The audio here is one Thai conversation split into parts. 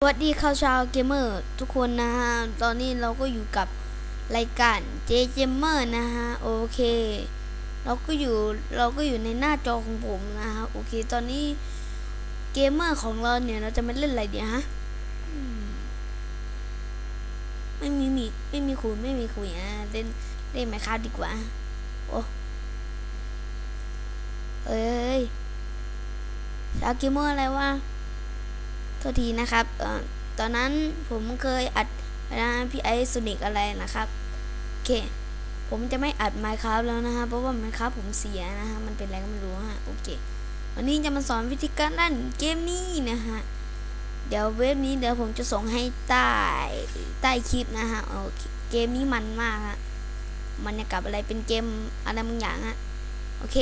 สวัสดีข่าวชาวเกมเมอร์ทุกคนนะฮะ ตอนนี้เราก็อยู่กับรายการเจเกมเมอร์นะฮะ โอเค เราก็อยู่เราก็อยู่ในหน้าจอของผมนะฮะ โอเค ตอนนี้เกมเมอร์ของเราเนี่ยเราจะมาเล่นอะไรเดียวฮะอืมไม่มีมีไม่มีคุยไม่มีคุยนะเล่นเล่นไมครับดีกว่า โอ้เอ้ยชาวเกมเมอร์อะไรวะ โทษทีนะครับเออตอนนั้นผมเคยอัดนะพี่ไอซ์โซนิกอะไรนะครับโอเค ผมจะไม่อัด Minecraft แล้วนะฮะเพราะว่า Minecraft ผมเสียนะฮะมันเป็นอะไรก็ไม่รู้ฮะโอเควันนี้จะมาสอนวิธีการเล่นเกมนี้นะฮะเดี๋ยวเว็บนี้เดี๋ยวผมจะส่งให้ใต้ใต้คลิปนะฮะโอเคเกมนี้มันมากฮะมันจะกับอะไรเป็นเกมอะไรบางอย่างฮะโอเค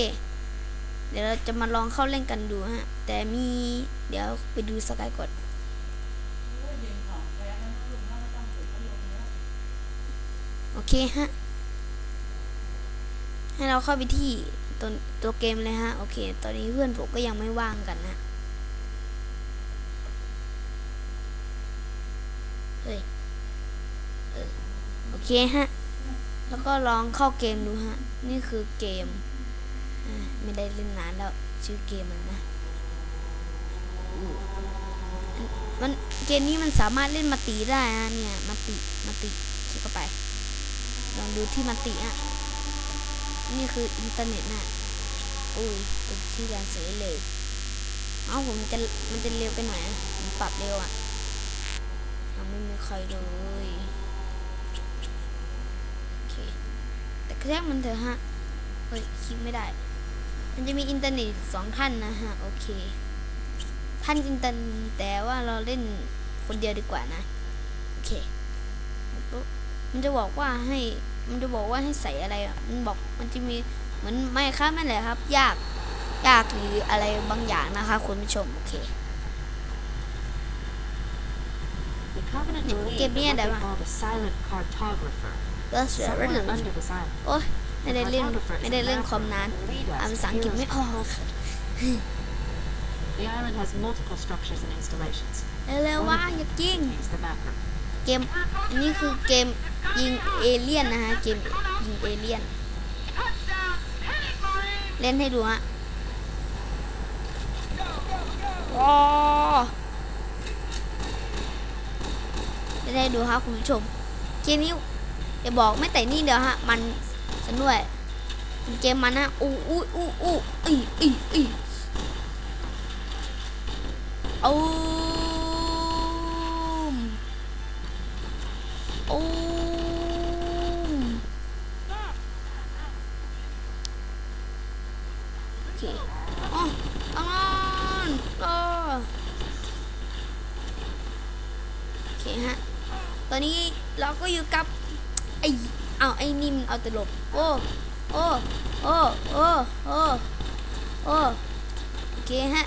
เดี๋ยวเราจะมาลองเข้าเล่นกันดูฮะ แต่มีเดี๋ยวไปดูสกายกดโอเคฮะ ให้เราเข้าไปที่ตัวตัวเกมเลยฮะ โอเค ตอนนี้เพื่อนผมก็ยังไม่ว่างกันนะเฮ้ยเออโอเคฮะ แล้วก็ลองเข้าเกมดูฮะ นี่คือเกม ไม่ได้เล่นนานแล้วชื่อเกมมันนะมันเกมนี้มันสามารถเล่นมาตีได้ฮะเนี่ยมาติมาติคลิกเข้าไป ลองดูที่มาติอะ นี่คืออินเทอร์เน็ตน่ะ อุ้ยเป็นชื่อการเสียเลย เอ้าผมจะมันจะเร็วไปหน่อยผมปรับเร็วอะไม่มีใครเลยโอเคแต่แค่มันเถอะฮะ เฮ้ยคลิกไม่ได้ มันจะมีอินเทอร์เน็ตสองท่านนะฮะ โอเค ท่านอินเทอร์เน็ตแต่ว่าเราเล่นคนเดียวดีกว่านะ โอเคปุ๊บมันจะบอกว่าให้ มันจะบอกว่าให้ใส่อะไรอะมันบอก มันจะมีเหมือนไม่ครับนั่นแหละครับ ยาก ยากหรืออะไรบางอย่างนะคะคุณผู้ชม โอเค The Covenant Nih, believed mungkin that dia what ada, they Mak. called a silent cartographer, ก็เสือระหนึ่ง somewhere under this island. โอ้ย ไม่ได้เล่นไม่ได้เล่นคอมนาน will lead us อ่านภา to ษาอังกฤษ heroes ไม่ออก pulsing. The island has multiple structures and installations. เร็วๆว่าอย่ากิ้ง Contains the map room. เกมอันนี้คือเกมยิงเอเลี่ยนนะฮะเกมยิงเอเลี่ยน เล่นให้ดูฮะว้าเล่นให้ดูฮะคุณผู้ชม เกมนี้อย่าบอกไม่แต่นี่เดียวฮะ มัน สนุกด้วยเกมมันนะอู้อู้อู้อู้อีอีอีเอาโอ้มโอเคอ๋ออังนอ๋อโอเคฮะ ตอนนี้เราก็อยู่กับไอ้ เอาไอ้นิ่มนเอาแตลบโอ้โอ้โอ้โอ้โอ้โอ้โอเคฮะ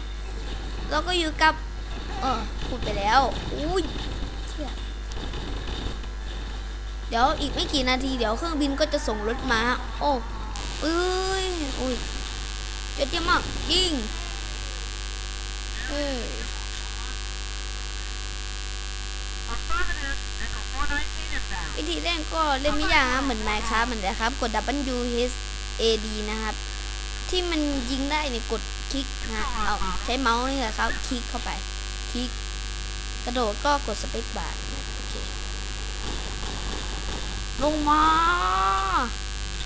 เราก็อยู่กับเออพูดไปแล้วอุ้ยเดี๋ยวอีกไม่กี่นาทีเดี๋ยวเครื่องบินก็จะส่งรถมาโอ้เอ้ยอุ้ยเจ็ดเยี่ยมมากยิงเอ้ย วิธีเล่นก็เล่นไม่ยากนะเหมือนไมค์ครับเหมือนนะครับ กด W H A D นะครับ ที่มันยิงได้เนี่ยกดคลิกนะเอาใช้เมาส์นี่แหละครับคลิกเข้าไปคลิกกระโดดก็กดสเปคบาร์นะโอเคลงมา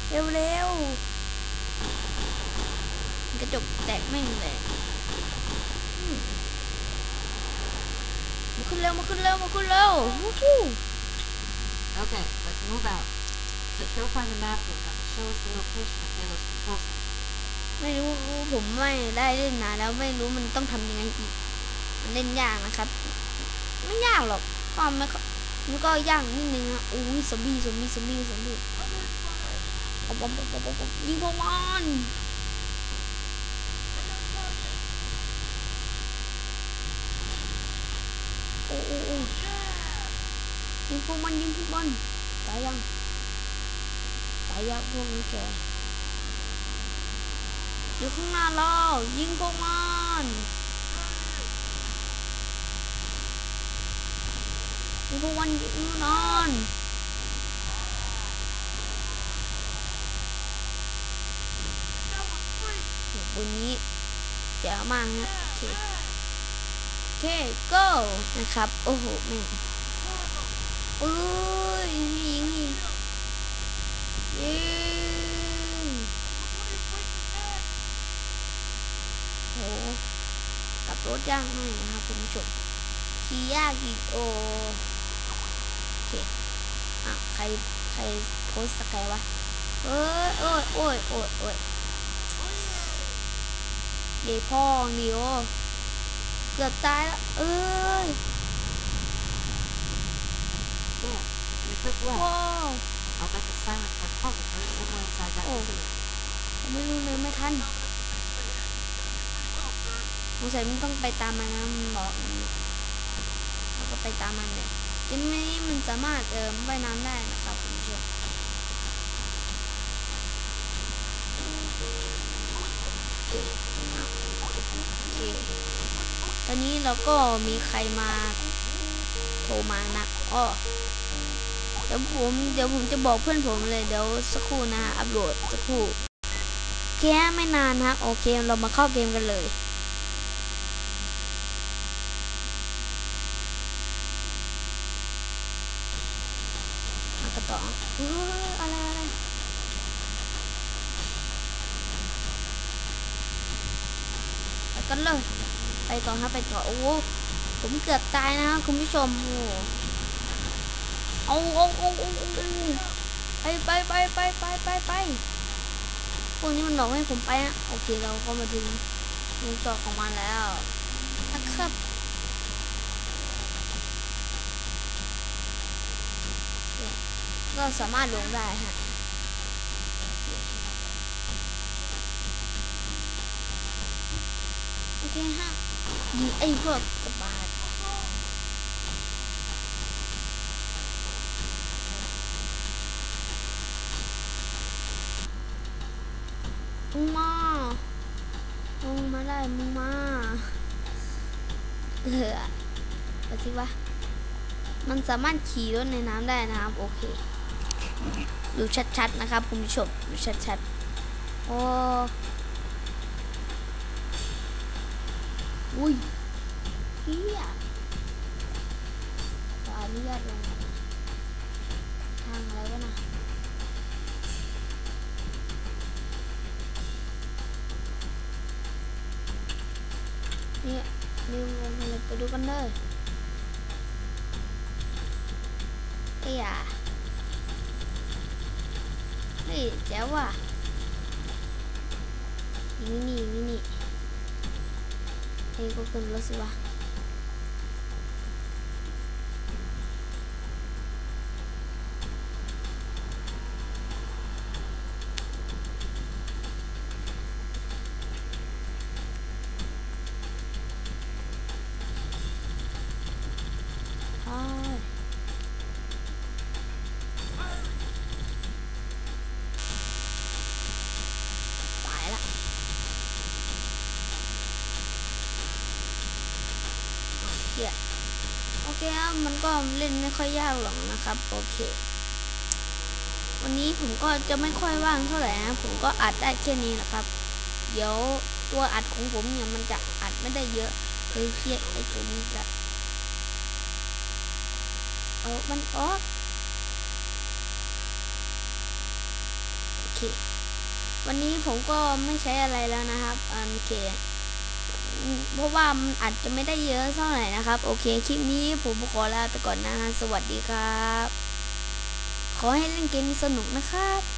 เร็วๆกระจกแตกแม่งเลยมาขึ้นเร็วมาขึ้นเร็วมาขึ้นเร็ววู้ Okay, let's move out. Let's go find the map room that show us the location of Halo's control center. ไม่รู้ผมไม่ได้เล่นนานแล้วไม่รู้มันต้องทำยังไงอีก มันเล่นยากนะครับ ไม่ยากหรอกก็ไม่ค่อยมันก็ยากนิดนึงอะอุ้ยซอมบี้ซอมบี้ซอมบี้ซอมบี้ปอปป๊อปป๊อปป๊อปป๊อปยิงพวกมันโอ้โอ้ ยิงพวกมันยิงพวกมันตายยังตายยังพวกนี้แกอยู่ข้างหน้าเรายิงพวกมันมีพวกวันอยู่นอนบนนี้เจ๋วมากฮะโอเคโอเค go นะครับ โอ้โหแม่ โอ้ยยิงยิงยิงโหกลับรถยากหน่อยนะครับคุณผู้ชมขี่ยากอีกโอโอเคอะใครใครโพสต์สกายวะเอ้ยโอ้ยโอ้ยโอ้ยโอ้ยเดี๋ยวพ่อเดียวเกือบตายแล้วเอ้ย In a quick left. ว้าว I'll make a silent repository somewhere inside that Oh. facility. ผมไม่รู้เลยไม่ทันสงสัยมันต้องไปตามมันนะมันบอกอย่างนี้เราก็ไปตามมันเลยเกมนี้มันสามารถเอ่อว่ายน้ำได้นะครับคุณผู้ชมโอเคตอนนี้เราก็มีใครมาโทรมานะอ้อเดี๋ยวผมเดี๋ยวผมจะบอกเพื่อนผมเลยเดี๋ยวสักครู่นะฮะอัปโหลดสักครู่แค่ไม่นานฮะโอเคเรามาเข้าเกมกันเลยมากระต่อเฮ้ยอะไรอะไรไปกันเลย ไปต่อฮะไปต่อโอ้ผมเกือบตายนะฮะคุณผู้ชมโอ้ เอาเอาเอาเอาเอาไปไปไปไปไปไปไปพวกนี้มันหลอกให้ผมไปฮะโอเคเราก็มาถึงวงจอของมันแล้วนะครับก็สามารถลงได้ฮะโอเคฮะยิงไอ้พวกกระบาดมึงมามึงมาได้มึงมา เออไปสิวะมันสามารถขี่รถในน้ำได้นะครับ โอเค ดูชัดๆนะครับคุณผู้ชมดูชัดๆโอ้อุ้ยเฮียขออนุญาตลงก่อนนะทางอะไรวะนะเนี่ย นิวลงไปเลยไปดูกันเลยเอ้ยอะเฮ้ยแจ๋วว่ะอย่างนี่อย่างนี่เอ้ยก็ขึ้นรถสิวะ โอ้ยตายละเหี้ยโอเคครับ มันก็เล่นไม่ค่อยยากหรอกนะครับ โอเค วันนี้ผมก็จะไม่ค่อยว่างเท่าไหร่นะ ผมก็อัดได้แค่นี้นะครับ เดี๋ยวตัวอัดของผมเนี่ยมันจะอัดไม่ได้เยอะเลยเครียดไอ้ตัวนี้จะ เอามันออกโอเควันนี้ผมก็ไม่ใช้อะไรแล้วนะครับโอเคเพราะว่ามันอาจจะไม่ได้เยอะเท่าไหร่นะครับ โอเค คลิปนี้ผมขอลาไปก่อนนะฮะสวัสดีครับ ขอให้เล่นเกมสนุกนะครับ